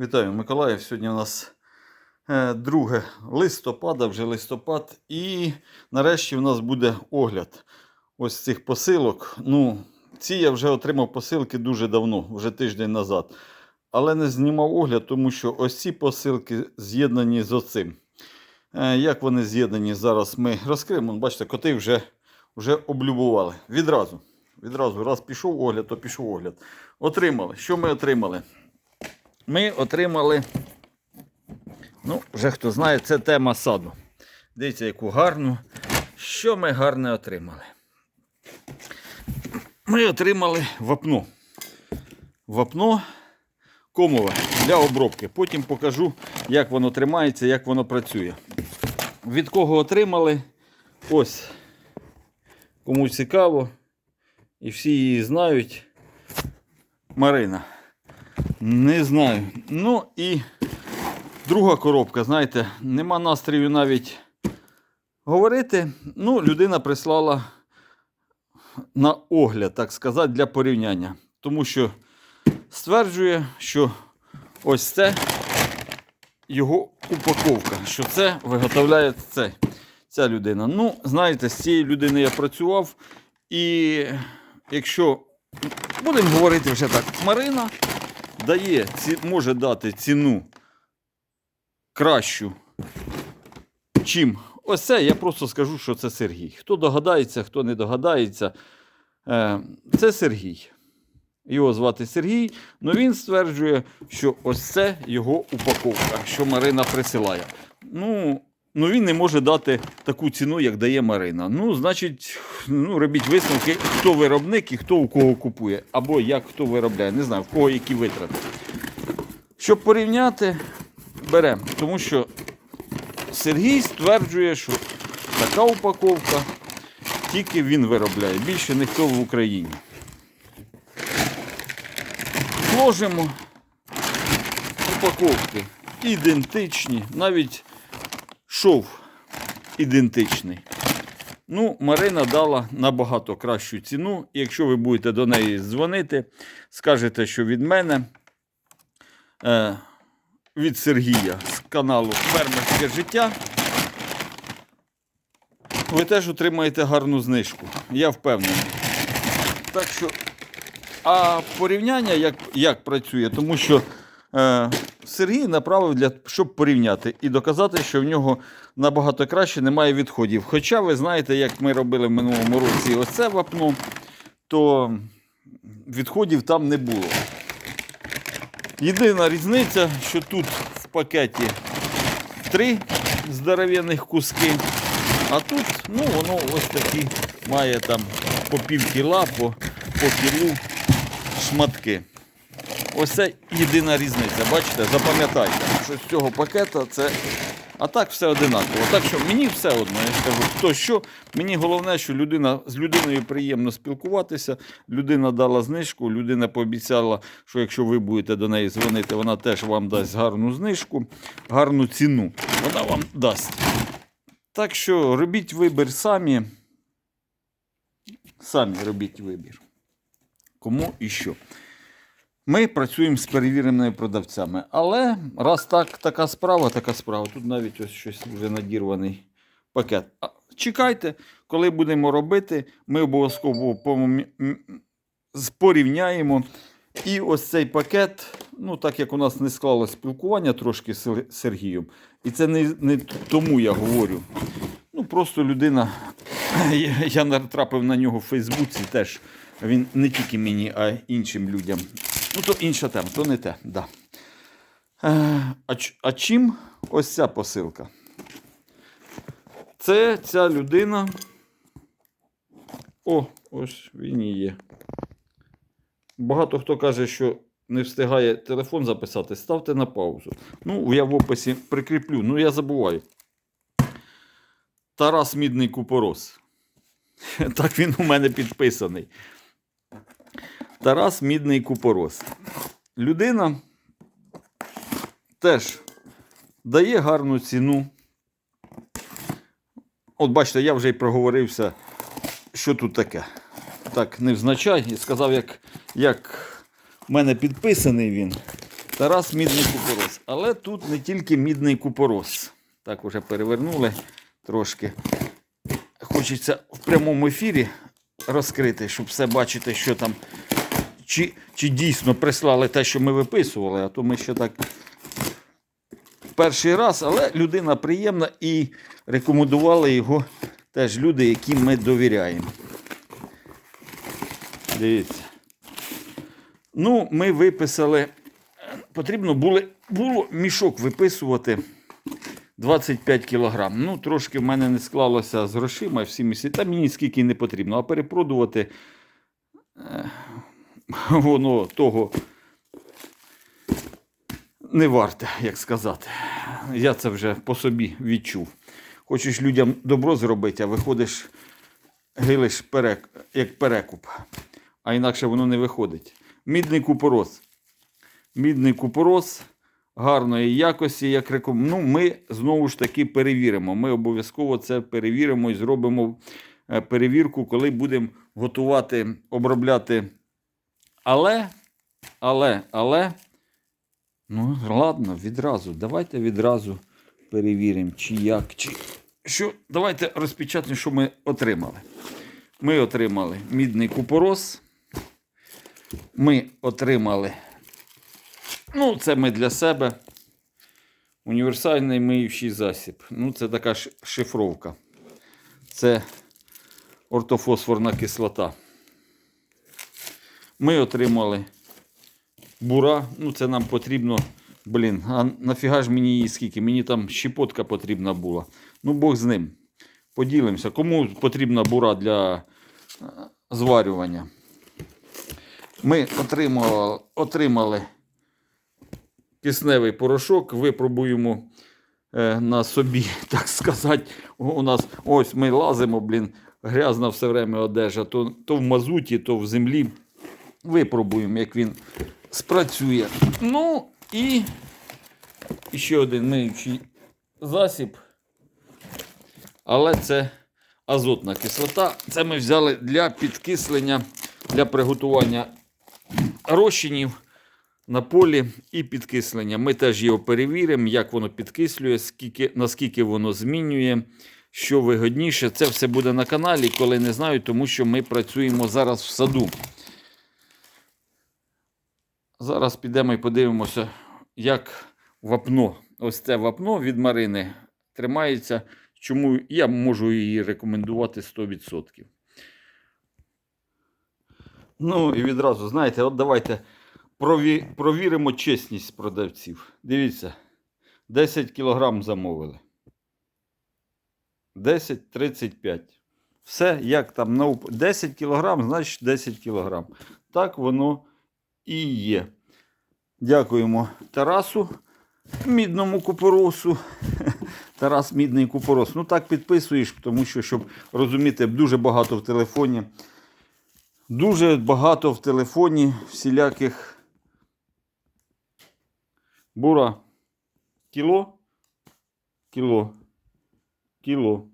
Вітаю, Миколаїв. Сьогодні у нас е, 2 листопада, вже листопад. І нарешті у нас буде огляд ось цих посилок. Ну, ці я вже отримав посилки дуже давно, вже тиждень назад. Але не знімав огляд, тому що ось ці посилки з'єднані з оцим. Е, як вони з'єднані, зараз ми розкриємо. Бачите, коти вже, вже облюбували. Відразу. Відразу, раз пішов огляд, то пішов огляд. Отримали. Що ми отримали? Ми отримали, ну, вже хто знає, це тема саду. Дивіться, яку гарну. Що ми гарне отримали? Ми отримали вапно. Вапно комове для обробки. Потім покажу, як воно тримається, як воно працює. Від кого отримали? Ось. Кому цікаво. І всі її знають. Марина. Не знаю. Ну і друга коробка, знаєте, нема настрою навіть говорити. Ну, людина прислала на огляд, так сказати, для порівняння. Тому що стверджує, що ось це його упаковка, що це виготовляє це, ця людина. Ну, знаєте, з цією людиною я працював. І якщо будемо говорити вже так, Марина дає, може дати ціну кращу, чим ось це, я просто скажу, що це Сергій. Хто догадається, хто не догадається, е, це Сергій. Його звати Сергій, але він стверджує, що ось це його упаковка, що Марина присилає. Ну, ну він не може дати таку ціну, як дає Марина. Ну, значить, ну, робіть висновки, хто виробник і хто у кого купує, або як хто виробляє. Не знаю, в кого які витрати. Щоб порівняти, беремо. Тому що Сергій стверджує, що така упаковка тільки він виробляє. Більше ніхто в Україні. Ложимо упаковки ідентичні, навіть шов ідентичний. Ну, Марина дала набагато кращу ціну. Якщо ви будете до неї дзвонити, скажете, що від мене, е, від Сергія з каналу Фермерське життя, ви теж отримаєте гарну знижку. Я впевнений. Так що, а порівняння як, як працює, тому що е, Сергій направив для щоб порівняти і доказати, що в нього набагато краще немає відходів. Хоча ви знаєте, як ми робили в минулому році оце вапно, то відходів там не було. Єдина різниця, що тут в пакеті три здоров'яних куски, а тут ну, воно ось такі має там по пів кіла, по, по кілу шматки. Ось це єдина різниця. Бачите, запам'ятайте, що з цього пакета це. А так все одинаково. Так що мені все одно, я скажу, хто що. Мені головне, що людина з людиною приємно спілкуватися. Людина дала знижку, людина пообіцяла, що якщо ви будете до неї дзвонити, вона теж вам дасть гарну знижку, гарну ціну. Вона вам дасть. Так що робіть вибір самі. Самі робіть вибір. Кому і що. Ми працюємо з перевіреними продавцями. Але раз так, така справа, така справа. Тут навіть ось щось вже надірваний пакет. Чекайте, коли будемо робити, ми обов'язково порівняємо. І ось цей пакет, ну так як у нас не склалося спілкування трошки з Сергієм, і це не, не тому я говорю. Ну, просто людина, я натрапив на нього в Фейсбуці теж. Він не тільки мені, а й іншим людям. Ну, то інша тема, то не те. Да. Е, а, а чим ось ця посилка? Це ця людина. О, ось він і є. Багато хто каже, що не встигає телефон записати, ставте на паузу. Ну, я в описі прикріплю, ну я забуваю. Тарас Мідний Купорос. Так він у мене підписаний. Тарас Мідний Купорос. Людина теж дає гарну ціну. От бачите, я вже й проговорився, що тут таке. Так, невзначай, і сказав, як, як в мене підписаний він. Тарас мідний купорос. Але тут не тільки мідний купорос. Так, уже перевернули трошки. Хочеться в прямому ефірі розкрити, щоб все бачити, що там. Чи, чи дійсно прислали те, що ми виписували, а то ми ще так перший раз, але людина приємна і рекомендували його теж люди, яким ми довіряємо. Дивіться. Ну, ми виписали. Потрібно було, було мішок виписувати 25 кг. Ну, трошки в мене не склалося з грошима всі місяці. Та мені скільки не потрібно. А перепродувати е, воно того не варте, як сказати. Я це вже по собі відчув. Хочеш людям добро зробити, а виходиш, гилиш перек, як перекуп. А інакше воно не виходить. Мідний купорос. Мідний купорос гарної якості, як реком... Ну, ми знову ж таки перевіримо. Ми обов'язково це перевіримо і зробимо е, перевірку, коли будемо готувати, обробляти. Але, але, але, ну, ладно, відразу. Давайте відразу перевіримо, чи як, чи що. Давайте розпечатаємо, що ми отримали. Ми отримали мідний купорос. Ми отримали. Ну, це ми для себе. Універсальний миючий засіб. Ну, це така шифровка. Це ортофосфорна кислота. Ми отримали бура. Ну, це нам потрібно. Блін, а нафіга ж мені її скільки? Мені там щепотка потрібна була. Ну, Бог з ним. Поділимося. Кому потрібна бура для е, зварювання? Ми отримали, отримали кисневий порошок, випробуємо е, на собі, так сказати. У нас ось ми лазимо, блін, грязна все время одежа, то, то в мазуті, то в землі. Випробуємо, як він спрацює. Ну і ще один миючий засіб. Але це азотна кислота. Це ми взяли для підкислення, для приготування розчинів на полі і підкислення. Ми теж його перевіримо, як воно підкислює, скільки, наскільки воно змінює, що вигодніше. Це все буде на каналі, коли не знаю, тому що ми працюємо зараз в саду. Зараз підемо і подивимося, як вапно, ось це вапно від Марини тримається. Чому я можу її рекомендувати 100%. Ну і відразу, знаєте, от давайте прові... провіримо чесність продавців. Дивіться, 10 кілограм замовили. 10-35. Все, як там на 10 кілограм, значить 10 кілограм. Так воно і є. Дякуємо Тарасу, мідному купоросу. Тарас мідний купорос. Ну так підписуєш, тому що, щоб розуміти, дуже багато в телефоні. Дуже багато в телефоні всіляких бура. Кіло. Кіло. Кіло.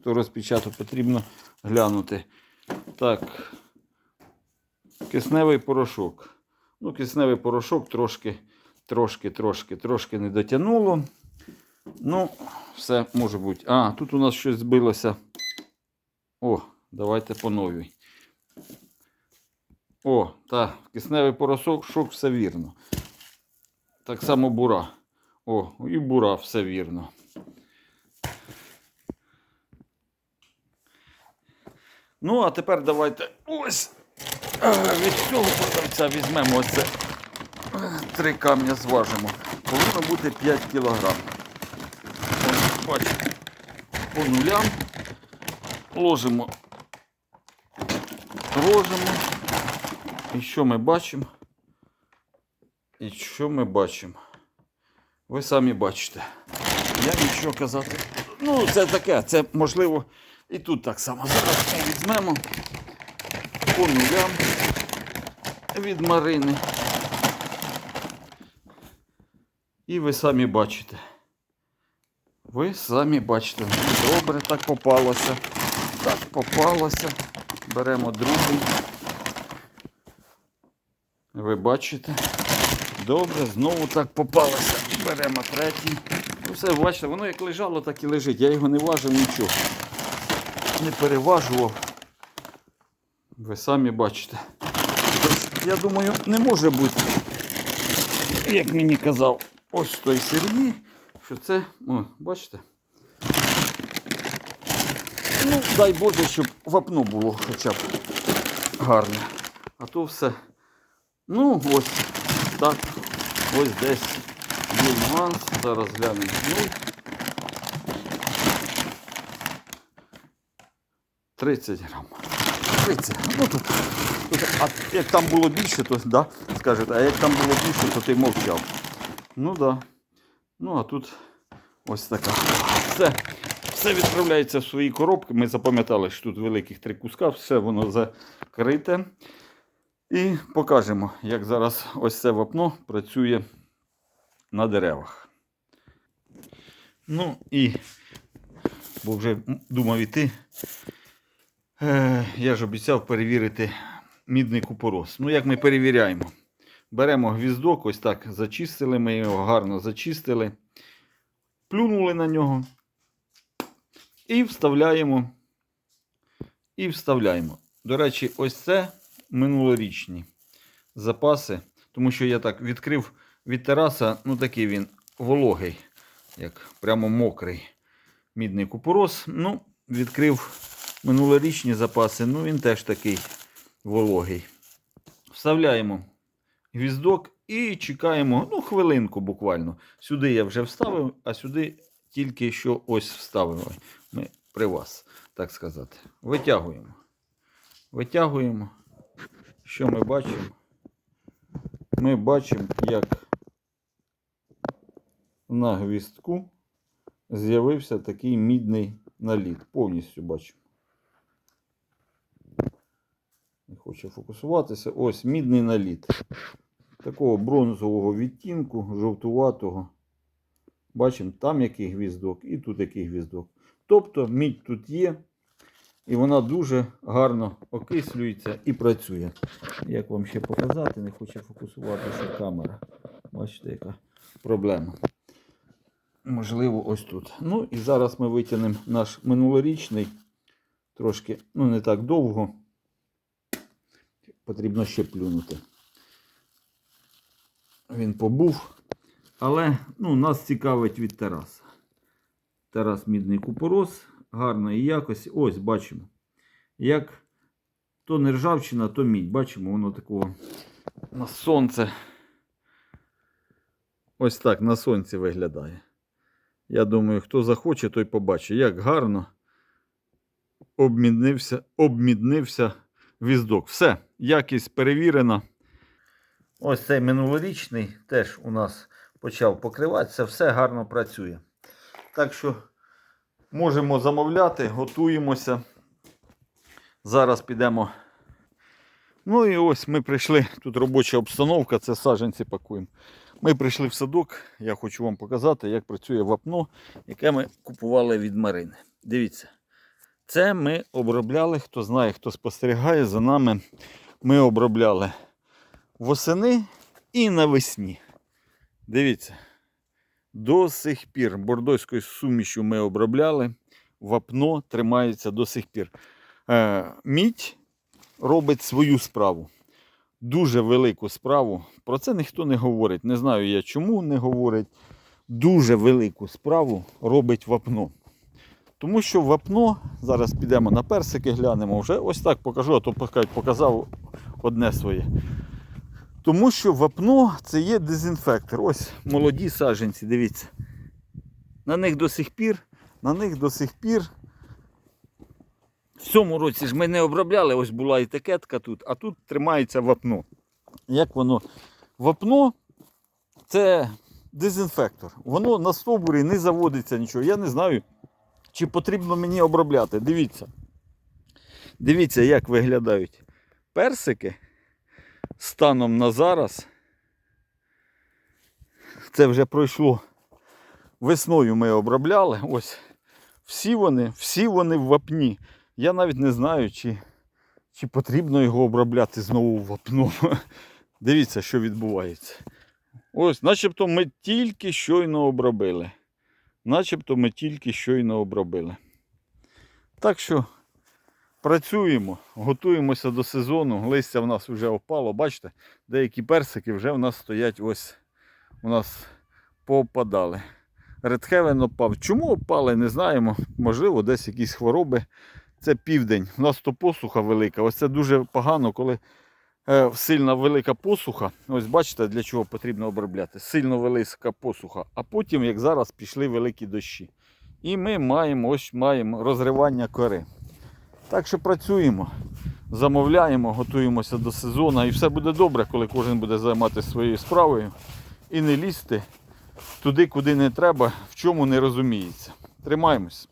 Хто розпечатав, потрібно глянути. Так. Кисневий порошок. Ну, кисневий порошок трошки, трошки, трошки, трошки не дотягнуло. Ну, все може бути. А, тут у нас щось збилося. О, давайте по новій. О, так, кисневий порошок, шок, все вірно. Так само бура. О, і бура, все вірно. Ну, а тепер давайте ось від цього продавця візьмемо оце е, три камня зважимо. Повинно бути 5 кілограм. Бачите, по нулям ложимо, ложимо. І що ми бачимо? І що ми бачимо? Ви самі бачите. Я нічого казати. Ну, це таке, це можливо і тут так само. Зараз ми візьмемо по нулям від Марини. І ви самі бачите. Ви самі бачите. Добре, так попалося. Так попалося. Беремо другий. Ви бачите? Добре, знову так попалося. Беремо третій. Ну все, бачите, воно як лежало, так і лежить. Я його не важив нічого. Не переважував. Ви самі бачите. Я думаю, не може бути, як мені казав, ось той Сергій, що це, о, бачите. Ну, дай Боже, щоб вапно було хоча б гарне. А то все. Ну, ось так. Ось десь є нюанс. Зараз глянемо. Ну, 30 грам. 30. Ну тут. тут а як там було більше, то да, скажете, а як там було більше, то ти мовчав. Ну да. Ну а тут ось така. Все. Все відправляється в свої коробки. Ми запам'ятали, що тут великих три куска, все воно закрите. І покажемо, як зараз ось це вапно працює на деревах. Ну і, бо вже думав іти, е, я ж обіцяв перевірити мідний купорос. Ну, як ми перевіряємо? Беремо гвіздок, ось так зачистили, ми його гарно зачистили, плюнули на нього і вставляємо. І вставляємо. До речі, ось це минулорічні запаси. Тому що я так відкрив від тераса, ну такий він вологий, як прямо мокрий мідний купорос. Ну, відкрив минулорічні запаси, ну він теж такий вологий. Вставляємо гвіздок і чекаємо ну, хвилинку буквально. Сюди я вже вставив, а сюди тільки що ось вставили. Ми при вас, так сказати. Витягуємо. Витягуємо. Що ми бачимо? Ми бачимо, як на гвіздку з'явився такий мідний наліт. Повністю бачимо. Не хоче фокусуватися. Ось мідний наліт. Такого бронзового відтінку, жовтуватого. Бачимо, там який гвіздок і тут який гвіздок. Тобто мідь тут є. І вона дуже гарно окислюється і працює. Як вам ще показати, не хоче фокусуватися камера. Бачите, яка проблема. Можливо, ось тут. Ну і зараз ми витягнемо наш минулорічний. Трошки, ну не так довго. Потрібно ще плюнути. Він побув. Але ну, нас цікавить від Тараса. Тарас Мідний Купорос гарної якості. Ось бачимо. Як то не ржавчина, то мідь. Бачимо, воно такого на сонце. Ось так на сонці виглядає. Я думаю, хто захоче, той побачить, як гарно обміднився, обміднився віздок. Все, якість перевірена. Ось цей минулорічний теж у нас почав покриватися, все гарно працює. Так що можемо замовляти, готуємося. Зараз підемо. Ну і ось ми прийшли. Тут робоча обстановка, це саджанці пакуємо. Ми прийшли в садок. Я хочу вам показати, як працює вапно, яке ми купували від Марини. Дивіться. Це ми обробляли, хто знає, хто спостерігає за нами. Ми обробляли восени і навесні. Дивіться. До сих пір бордоською сумішю ми обробляли. Вапно тримається до сих пір. Е, мідь робить свою справу. Дуже велику справу. Про це ніхто не говорить. Не знаю я чому не говорить. Дуже велику справу робить вапно. Тому що вапно, зараз підемо на персики, глянемо вже. Ось так покажу, а то показав одне своє. Тому що вапно це є дезінфектор. Ось молоді саджанці, дивіться. На них до сих пір, на них до сих пір. В цьому році ж ми не обробляли, ось була етикетка тут, а тут тримається вапно. Як воно? Вапно це дезінфектор. Воно на стовбурі не заводиться нічого. Я не знаю, чи потрібно мені обробляти. Дивіться. Дивіться, як виглядають персики станом на зараз. Це вже пройшло. Весною ми обробляли. Ось всі вони, всі вони в вапні. Я навіть не знаю, чи, чи потрібно його обробляти знову в вапно. Дивіться, що відбувається. Ось, начебто ми тільки щойно обробили. Начебто ми тільки щойно обробили. Так що працюємо, готуємося до сезону. Листя в нас вже опало. Бачите, деякі персики вже в нас стоять ось у нас поопадали. Редхевен опав. Чому опали, не знаємо. Можливо, десь якісь хвороби. Це південь. У нас то посуха велика. Ось це дуже погано, коли е, сильна велика посуха. Ось бачите, для чого потрібно обробляти. Сильно велика посуха. А потім, як зараз, пішли великі дощі. І ми маємо ось маємо розривання кори. Так що працюємо, замовляємо, готуємося до сезону. І все буде добре, коли кожен буде займатися своєю справою і не лізти туди, куди не треба, в чому не розуміється. Тримаємось.